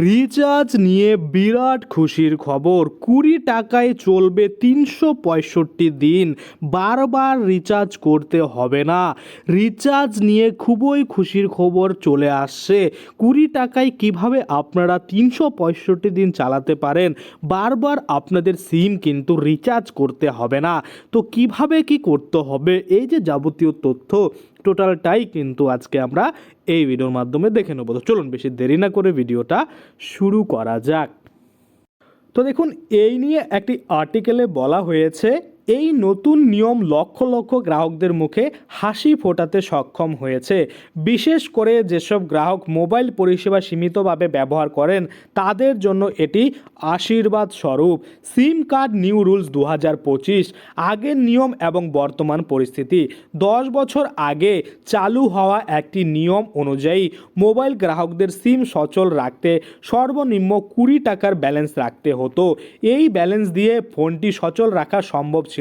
Recharge নিয়ে বিরাট খুশির খবর। কুড়ি টাকায় চলবে তিনশো পঁয়ষট্টি দিন। বারবার রিচার্জ করতে হবে না। রিচার্জ নিয়ে খুবই খুশির খবর চলে আসছে। কুড়ি টাকায় কীভাবে আপনারা তিনশো পঁয়ষট্টি দিন চালাতে পারেন? বারবার আপনাদের সিম কিন্তু রিচার্জ করতে হবে না। তো কীভাবে কি করতে হবে? এই যে যাবতীয় তথ্য, টোটালটাই কিন্তু আজকে আমরা এই ভিডিওর মাধ্যমে দেখে নেব। তো চলুন বেশি দেরি না করে ভিডিওটা শুরু করা যাক। তো দেখুন, এই নিয়ে একটি আর্টিকেলে বলা হয়েছে এই নতুন নিয়ম লক্ষ লক্ষ গ্রাহকদের মুখে হাসি ফোটাতে সক্ষম হয়েছে। বিশেষ করে যেসব গ্রাহক মোবাইল পরিষেবা সীমিতভাবে ব্যবহার করেন, তাদের জন্য এটি আশীর্বাদ স্বরূপ। সিম কার্ড নিউ রুলস দু হাজার পঁচিশ, আগের নিয়ম এবং বর্তমান পরিস্থিতি। দশ বছর আগে চালু হওয়া একটি নিয়ম অনুযায়ী মোবাইল গ্রাহকদের সিম সচল রাখতে সর্বনিম্ন কুড়ি টাকার ব্যালেন্স রাখতে হতো। এই ব্যালেন্স দিয়ে ফোনটি সচল রাখা সম্ভব ছিল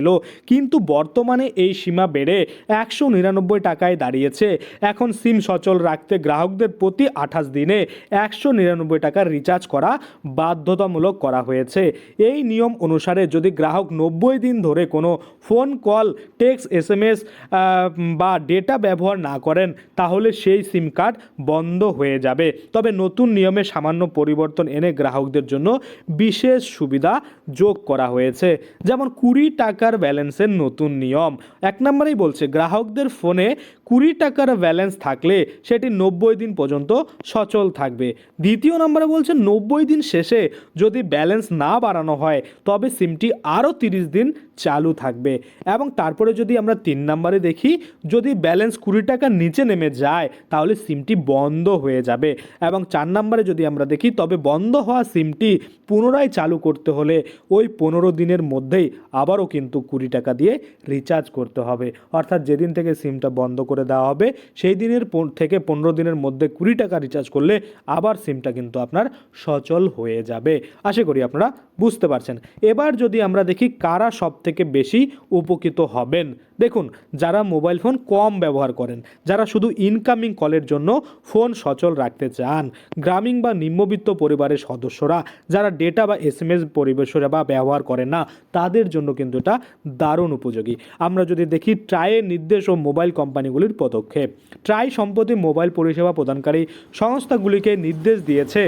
কিন্তু বর্তমানে এই সীমা বেড়ে একশো নিরানব্বই টাকায় দাঁড়িয়েছে। এখন সিম সচল রাখতে গ্রাহকদের প্রতি আঠাশ দিনে একশো নিরানব্বই টাকার রিচার্জ করা বাধ্যতামূলক করা হয়েছে। এই নিয়ম অনুসারে যদি গ্রাহক নব্বই দিন ধরে কোনো phone call text S M S বা ডেটা ব্যবহার না করেন, তাহলে সেই সিম কার্ড বন্ধ হয়ে যাবে। তবে নতুন নিয়মে সামান্য পরিবর্তন এনে গ্রাহকদের জন্য বিশেষ সুবিধা যোগ করা হয়েছে। যেমন কুড়ি টাকার ব্যালেন্সের নতুন নিয়ম। এক নম্বরেই বলছে, গ্রাহকদের ফোনে কুড়ি টাকার ব্যালেন্স থাকলে সেটি নব্বই দিন পর্যন্ত সচল থাকবে। দ্বিতীয় নম্বরে বলছে, নব্বই দিন শেষে যদি ব্যালেন্স না বাড়ানো হয়, তবে সিমটি আরও তিরিশ দিন চালু থাকবে। এবং তারপরে যদি আমরা তিন নম্বরে দেখি, যদি ব্যালেন্স কুড়ি টাকার নিচে নেমে যায়, তাহলে সিমটি বন্ধ হয়ে যাবে। এবং চার নম্বরে যদি আমরা দেখি, তবে বন্ধ হওয়া সিমটি পুনরায় চালু করতে হলে ওই পনেরো দিনের মধ্যেই আবারও কিন্তু কুড়ি টাকা দিয়ে রিচার্জ করতে হবে। অর্থাৎ যেদিন থেকে সিমটা বন্ধ করে দেওয়া হবে, সেই দিনের থেকে পনেরো দিনের মধ্যে কুড়ি টাকা রিচার্জ করলে আবার সিমটা কিন্তু আপনার সচল হয়ে যাবে। আশা করি আপনারা বুঝতে পারছেন। এবার যদি আমরা দেখি, কারা সব থেকে বেশি উপকৃত হবেন। দেখুন, যারা মোবাইল ফোন কম ব্যবহার করেন, যারা শুধু ইনকামিং কলের জন্য ফোন সচল রাখতে চান, গ্রামীণ বা নিম্নবিত্ত পরিবারের সদস্যরা, যারা ডেটা বা এস এম এস পরিবেশরা বা ব্যবহার করেন না, তাদের জন্য কিন্তু এটা দারুণ উপযোগী। আমরা যদি দেখি ট্রায়ের নির্দেশ ও মোবাইল কোম্পানিগুলির পদক্ষেপ, ট্রাই সম্প্রতি মোবাইল পরিষেবা প্রদানকারী সংস্থাগুলিকে নির্দেশ দিয়েছে।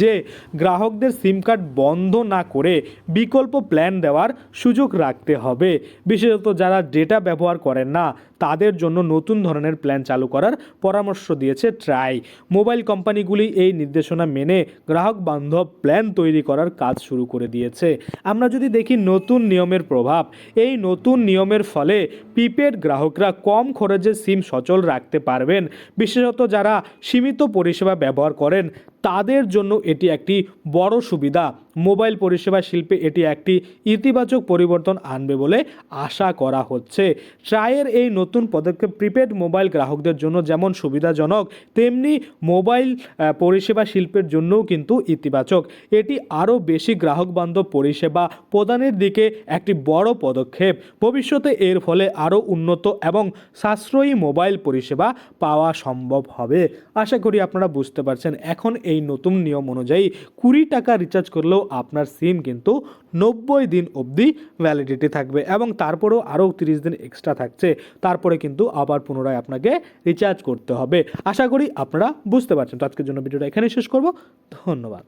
যে গ্রাহকদের সিম কার্ড বন্ধ না করে বিকল্প প্ল্যান দেওয়ার সুযোগ রাখতে হবে। বিশেষত যারা ডেটা ব্যবহার করেন না, তাদের জন্য নতুন ধরনের প্ল্যান চালু করার পরামর্শ দিয়েছে ট্রাই। মোবাইল কোম্পানিগুলি এই নির্দেশনা মেনে গ্রাহক বান্ধব প্ল্যান তৈরি করার কাজ শুরু করে দিয়েছে। আমরা যদি দেখি নতুন নিয়মের প্রভাব, এই নতুন নিয়মের ফলে প্রিপেড গ্রাহকরা কম খরচে সিম সচল রাখতে পারবেন। বিশেষত যারা সীমিত পরিষেবা ব্যবহার করেন তাদের জন্য এটি একটি বড় সুবিধা। মোবাইল পরিষেবা শিল্পে এটি একটি ইতিবাচক পরিবর্তন আনবে বলে আশা করা হচ্ছে। ট্রায়ের এই নতুন পদক্ষেপ প্রিপেড মোবাইল গ্রাহকদের জন্য যেমন সুবিধাজনক, তেমনি মোবাইল পরিষেবা শিল্পের জন্যও কিন্তু ইতিবাচক। এটি আরও বেশি গ্রাহক বান্ধব পরিষেবা প্রদানের দিকে একটি বড় পদক্ষেপ। ভবিষ্যতে এর ফলে আরও উন্নত এবং সাশ্রয়ী মোবাইল পরিষেবা পাওয়া সম্ভব হবে। আশা করি আপনারা বুঝতে পারছেন। এখন এই নতুন নিয়ম অনুযায়ী কুড়ি টাকা রিচার্জ করলেও আপনার সিম কিন্তু নব্বই দিন অবধি ভ্যালিডিটি থাকবে এবং তারপরেও আরও তিরিশ দিন এক্সট্রা থাকছে। তারপরে কিন্তু আবার পুনরায় আপনাকে রিচার্জ করতে হবে। আশা করি আপনারা বুঝতে পারছেন। তো আজকের জন্য ভিডিওটা এখানেই শেষ করব। ধন্যবাদ।